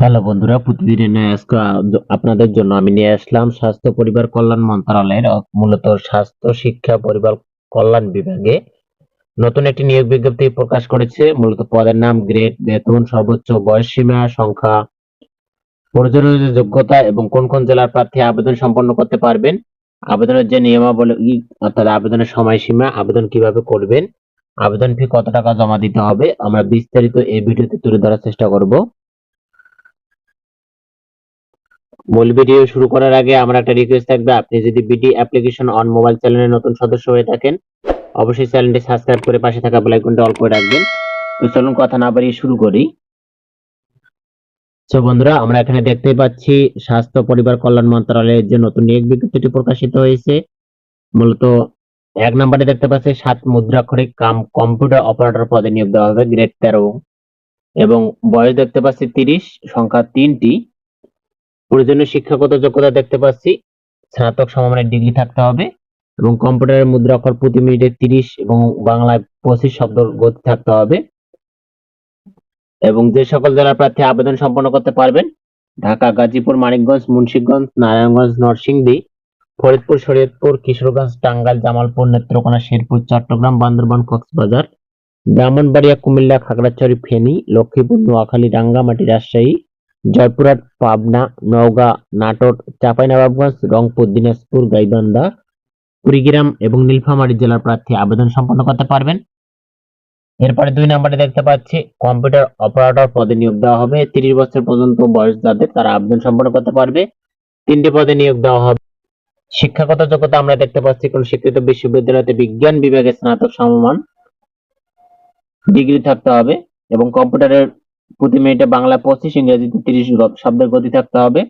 Hello বন্ধুরা, প্রতিদিনের ন্যায় আজকে আপনাদের জন্য আমি নিয়ে আসলাম স্বাস্থ্য পরিবার কল্যাণ মন্ত্রণালয়ের মূলত স্বাস্থ্য শিক্ষা পরিবার কল্যাণ বিভাগে। নতুন একটি নিয়োগ বিজ্ঞপ্তি প্রকাশ করেছে, মূলত পদের নাম গ্রেড, বেতন, সর্বোচ্চ বয়স সীমা, সংখ্যা, প্রয়োজনীয় যোগ্যতা এবং কোন কোন জেলার প্রার্থী আবেদন সম্পন্ন করতে পারবেন। আবেদনের যে নিয়মাবলী, অর্থাৎ আবেদনের সময়সীমা, আবেদন কীভাবে করবেন, আবেদন ফি কত টাকা জমা দিতে হবে, আমরা বিস্তারিত এই ভিডিওতে তুলে ধরার চেষ্টা করব। মূল ভিডিও শুরু করার আগে আমার একটা রিকোয়েস্ট থাকবে, আপনি যদি বিডি অ্যাপ্লিকেশন অন মোবাইল চ্যানেলের নতুন সদস্য হয়ে থাকেন, অবশ্যই চ্যানেলটি সাবস্ক্রাইব করে পাশে থাকা বেল আইকনটি অল করে রাখবেন। তো চলুন কথা না বাড়িয়ে শুরু করি। তো বন্ধুরা, আমরা এখানে দেখতে পাচ্ছি, স্বাস্থ্য, পরিবার কল্যাণ মন্ত্রণালয়ের যে নতুন নিয়োগ বিজ্ঞপ্তিটি প্রকাশিত হয়েছে, মূলত এক নম্বরে দেখতে পাচ্ছি, সাত মুদ্রাক্ষরিক কাম কম্পিউটার অপারেটর পদে নিয়োগ দেওয়া হবে গ্রেড তেরো। এবং বয়স দেখতে পাচ্ছি তিরিশ, সংখ্যা তিনটি। প্রয়োজনীয় শিক্ষাগত যোগ্যতা দেখতে পাচ্ছি। স্নাতক সমমানের ডিগ্রি থাকতে হবে এবং কম্পিউটারের মুদ্রা অক্ষর প্রতি মিনিটে তিরিশ এবং বাংলায় পঁচিশ শব্দ গতি থাকতে হবে। এবং যে সকল জেলার প্রার্থী আবেদন সম্পন্ন করতে পারবেন, ঢাকা, গাজীপুর, মানিকগঞ্জ, মুন্সিগঞ্জ, নারায়ণগঞ্জ, নরসিংদী, ফরিদপুর, শরীয়তপুর, কিশোরগঞ্জ, টাঙ্গাইল, জামালপুর, নেত্রকোনা, শেরপুর, চট্টগ্রাম, বান্দরবান, কক্সবাজার, ব্রাহ্মণবাড়িয়া, কুমিল্লা, খাগড়াছড়ি, ফেনী, লক্ষ্মীপুর, নোয়াখালী, রাঙ্গামাটি, রাজশাহী জয়পুরহাট, পাবনা, নওগাঁ, নাটোর, চাঁপাইনবাবগঞ্জ, রংপুর, দিনাজপুর, গাইবান্ধা, কুড়িগ্রাম এবং নীলফামারী জেলার প্রার্থী আবেদন সম্পন্ন করতে পারবেন। এরপরে দুই নম্বরে দেখতে পাচ্ছি, কম্পিউটার অপারেটর পদে নিয়োগ দেওয়া হবে। তিরিশ বছর পর্যন্ত বয়স যাদের তারা আবেদন সম্পন্ন করতে পারবে। তিনটি পদে নিয়োগ দেওয়া হবে। শিক্ষাগত যোগ্যতা আমরা দেখতে পাচ্ছি, কোন স্বীকৃত বিশ্ববিদ্যালয়তে বিজ্ঞান বিভাগে স্নাতক সমমান ডিগ্রি থাকতে হবে এবং কম্পিউটারের প্রতি মিনিটে বাংলা পঁচিশ, ইংরেজিতে তিরিশ শব্দের গতি থাকতে হবে।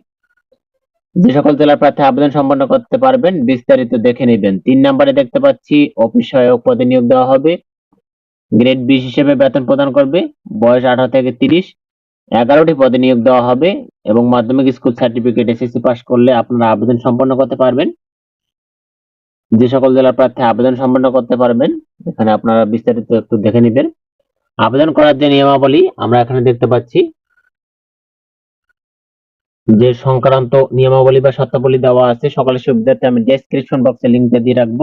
যে সকল জেলার প্রার্থী আবেদন সম্পন্ন করতে পারবেন, বিস্তারিত দেখে নেবেন। তিন নম্বরে দেখতে পাচ্ছি অফিস সহায়ক পদে নিয়োগ দেওয়া হবে। গ্রেড বিশ হিসেবে বেতন প্রদান করবে। বয়স আঠারো থেকে তিরিশ। এগারোটি পদে নিয়োগ দেওয়া হবে এবং মাধ্যমিক স্কুল সার্টিফিকেট এসএসসি পাস করলে আপনারা আবেদন সম্পন্ন করতে পারবেন। যে সকল জেলার প্রার্থী আবেদন সম্পন্ন করতে পারবেন, এখানে আপনারা বিস্তারিত একটু দেখে নেবেন। আবেদন করার যে নিয়মাবলী আমরা এখানে দেখতে পাচ্ছি। যে সংক্রান্ত নিয়মাবলী বা শর্তাবলী দেওয়া আছে, সকলের সুবিধার্থে আমি ডেসক্রিপশন বক্সে লিঙ্কটা দিয়ে রাখব।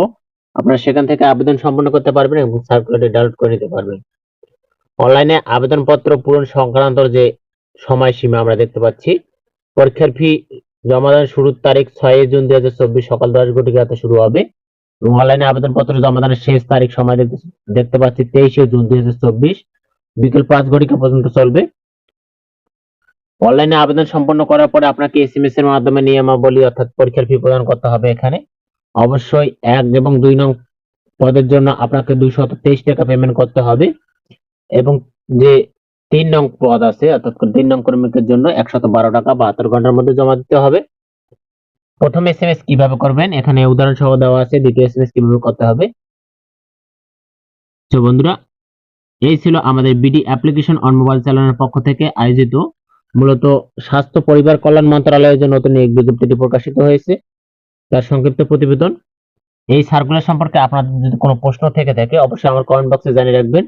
আপনারা সেখান থেকে আবেদন সম্পন্ন করতে পারবেন এবং সার্কুলেটে ডাউনলোড করে নিতে পারবেন। অনলাইনে আবেদনপত্র পূরণ সংক্রান্ত যে সময়সীমা আমরা দেখতে পাচ্ছি, পরীক্ষার ফি জমা দেওয়ার শুরুর তারিখ ছয় জুন দুই হাজার চব্বিশ সকাল দশ ঘটিকাতে শুরু হবে। এবং অনলাইনে আবেদনপত্র জমা দেওয়ার শেষ তারিখ সময় দেখতে- পাচ্ছি তেইশে জুন দুই হাজার চব্বিশ। বিকেল পাঁচ ঘটিকা পর্যন্ত চলবে। অনলাইনে আবেদন সম্পন্ন করার পরে আপনাকে এসএমএস এর মাধ্যমে নিয়মাবলী অর্থাৎ পরীক্ষার ফি প্রদান করতে হবে এখানে। অবশ্যই এক এবং দুই নং পদের জন্য আপনাকে দুইশত তেইশ টাকা পেমেন্ট করতে হবে। এবং যে তিন নং পদ আছে, অর্থাৎ তিন নং কর্মীদের জন্য একশত বারো টাকা বাহাত্তর ঘণ্টার মধ্যে জমা দিতে হবে। প্রথম এস এসএমএস কীভাবে করবেন? এখানে উদাহরণ সহ দেওয়া আছে, দ্বিতীয় এসএমএস কীভাবে করতে হবে। তো বন্ধুরা, এই ছিল আমাদের বিডি অ্যাপ্লিকেশন অন মোবাইল চালানোর পক্ষ থেকে আয়োজিত। মূলত স্বাস্থ্য, পরিবার কল্যাণ মন্ত্রণালয়ের যে নতুন নিয়োগ বিজ্ঞপ্তিটি প্রকাশিত হয়েছে। তার সংক্ষিপ্ত প্রতিবেদন। এই সার্কুলার সম্পর্কে আপনাদের যদি কোনো প্রশ্ন থেকে থাকে, অবশ্যই আমার কমেন্ট বক্সে জানিয়ে রাখবেন।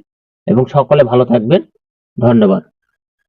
এবং সকলে ভালো থাকবেন। ধন্যবাদ।